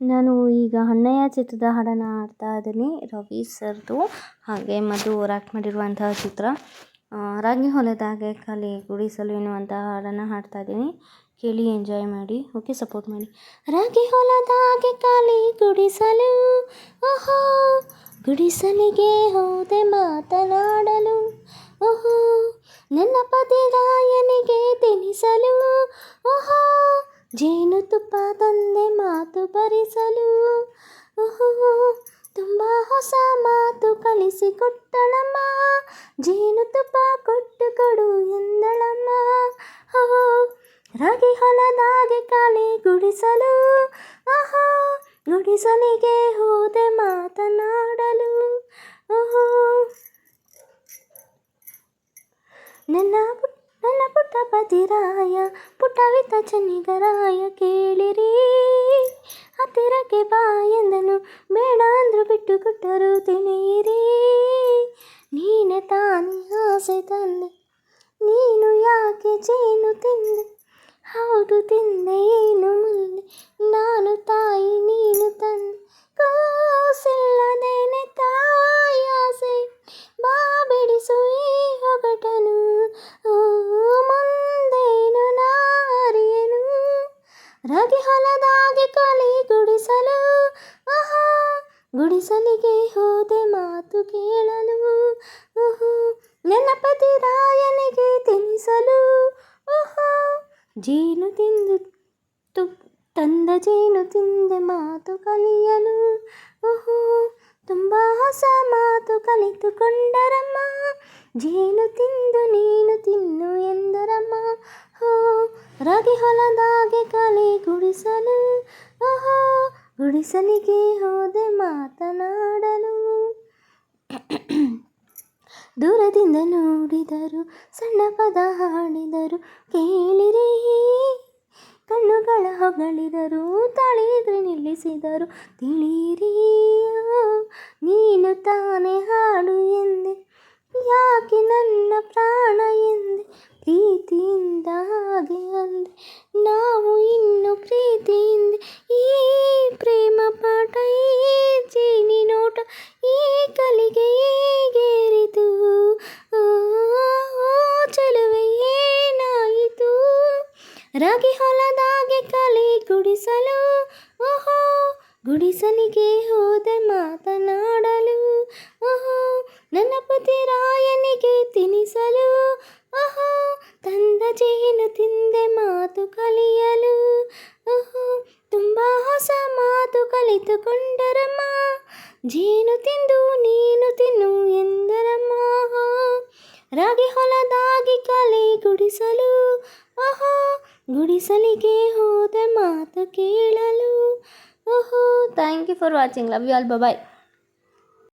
ನಾನು ಈಗ ಅಣ್ಣಯ್ಯ ಚಿತ್ರದ ಹಾಡನ್ನು ಹಾಡ್ತಾ ಇದ್ದೀನಿ, ರವಿ ಸರ್ದು. ಹಾಗೆ ಮಧು ರಾಕ್ ಮಾಡಿರುವಂತಹ ಚಿತ್ರ. ರಾಗಿ ಹೊಲದಾಗೆ ಖಾಲಿ ಗುಡಿಸಲು ಎನ್ನುವಂತಹ ಹಾಡನ್ನು ಹಾಡ್ತಾ ಇದ್ದೀನಿ. ಕೇಳಿ, ಎಂಜಾಯ್ ಮಾಡಿ. ಓಕೆ, ಸಪೋರ್ಟ್ ಮಾಡಿ. ರಾಗಿ ಹೊಲದಾಗೆ ಖಾಲಿ ಗುಡಿಸಲು, ಓಹೋ, ಗುಡಿಸಲಿಗೆ ಹೋದೆ ಮಾತನಾಡಲು, ಓಹೋ ನನ್ನ ಪತಿ ತುಂಬ ಹೊಸ ಮಾತು ಕಲಿಸಿಕೊಟ್ಟಳಮ್ಮ. ಜೇನುತುಪ್ಪ ಕೊಟ್ಟು ಕೊಡು ಎಂದಳಮ್ಮ. ರಾಗಿ ಹೊಲದಾಗೆ ಕಾಲಿ ಗುಡಿಸಲು. ಆಹಾ ಗುಡಿಸಲಿಗೆ ಹೋದೆ ಮಾತನಾಡಲು. ನನ್ನ ಪುಟ್ಟ ಪತಿರಾಯ ಪುಟ್ಟವಿತ ಚನ್ನಿಗರಾಯ ಕೇಳಿರಿ ಹತ್ತಿರಕ್ಕೆ ಬಾ ಎಂದನು ಬೇಡ ಅಂದ್ರು ಬಿಟ್ಟು ಕೊಟ್ಟರು ತಿಳಿಯಿರಿ ನೀನೆ ತಾನೇ ಆಸೆ ತಂದೆ ನೀನು ಯಾಕೆ ಜೇನು ತಿಂದೆ ಹೌದು ತಿಂದೆ ಏನು ಮುಂದೆ ನಾನು ರಾಗಿ ಹೊಲದಾಗೆ ಕಲಿ ಗುಡಿಸಲು ಆಹಾ ಗುಡಿಸಲಿಗೆ ಹೋದೆ ಮಾತು ಕೇಳಲು ಓಹೋ ನನ್ನ ಪತಿ ರಾಯನಿಗೆ ತಿನ್ನಿಸಲು ಓಹೋ ಜೇನು ತಿಂದು ತು ತಂದ ಜೇನು ತಿಂದೆ ಮಾತು ಕಲಿಯಲು ಓಹೋ ತುಂಬ ಹೊಸ ಮಾತು ಕಲಿತುಕೊಂಡರಮ್ಮ ಜೇನು ತಿಂದು ನೀನು ತಿನ್ನು ಎಂದರಮ್ಮ ಹೋ ರಾಗಿ ಹೊಲದಾಗೆ ಕಲೆ ಗುಡಿಸಲು ಓಹೋ ಗುಡಿಸಲಿಗೆ ಹೋದೆ ಮಾತನಾಡಲು. ದೂರದಿಂದ ನೋಡಿದರು, ಸಣ್ಣ ಪದ ಹಾಡಿದರು, ಕೇಳಿರಿ. ಕಣ್ಣುಗಳ ಹೊಗಳಿದರು ತಳಿದ್ರೆ ನಿಲ್ಲಿಸಿದರು, ತಿಳಿಯಿರಿ. ಪ್ರೀತಿಯಿಂದ ಹಾಗೆ ಅಂದೆ. ನಾವು ಇನ್ನು ಪ್ರೀತಿಯಿಂದ ಈ ಪ್ರೇಮ ಪಾಠ, ಈ ಜೀನಿ ನೋಟ, ಈ ಕಲಿಗೆ ಹೇಗೇರಿತು ಓ ಚಲುವೆ ಏನಾಯಿತು? ರಾಗಿ ಹೊಲದಾಗೆ ಕಲಿ ಗುಡಿಸಲು, ಓಹೋ, ಗುಡಿಸಲಿಗೆ ಹೋದೆ ಮಾತನಾಡಲು, ಓಹೋ, ನನ್ನ ಪತಿ ರಾಯನಿಗೆ ತಿನಿಸಲು ಜೇನು ತಿಂದೆ ಮಾತು ಕಲಿಯಲು. ಓಹೋ, ತುಂಬ ಹೊಸ ಮಾತು ಕಲಿತುಕೊಂಡರಮ್ಮ. ಜೇನು ತಿಂದು ನೀನು ತಿನ್ನು ಎಂದರಮ್ಮ. ರಾಗಿ ಹೊಲದಾಗಿ ಕಲೆ ಗುಡಿಸಲು. ಓಹೋ, ಗುಡಿಸಲಿಗೆ ಹೋದೆ ಮಾತು ಕೇಳಲು. ಓಹೋ thank you for watching love you all bye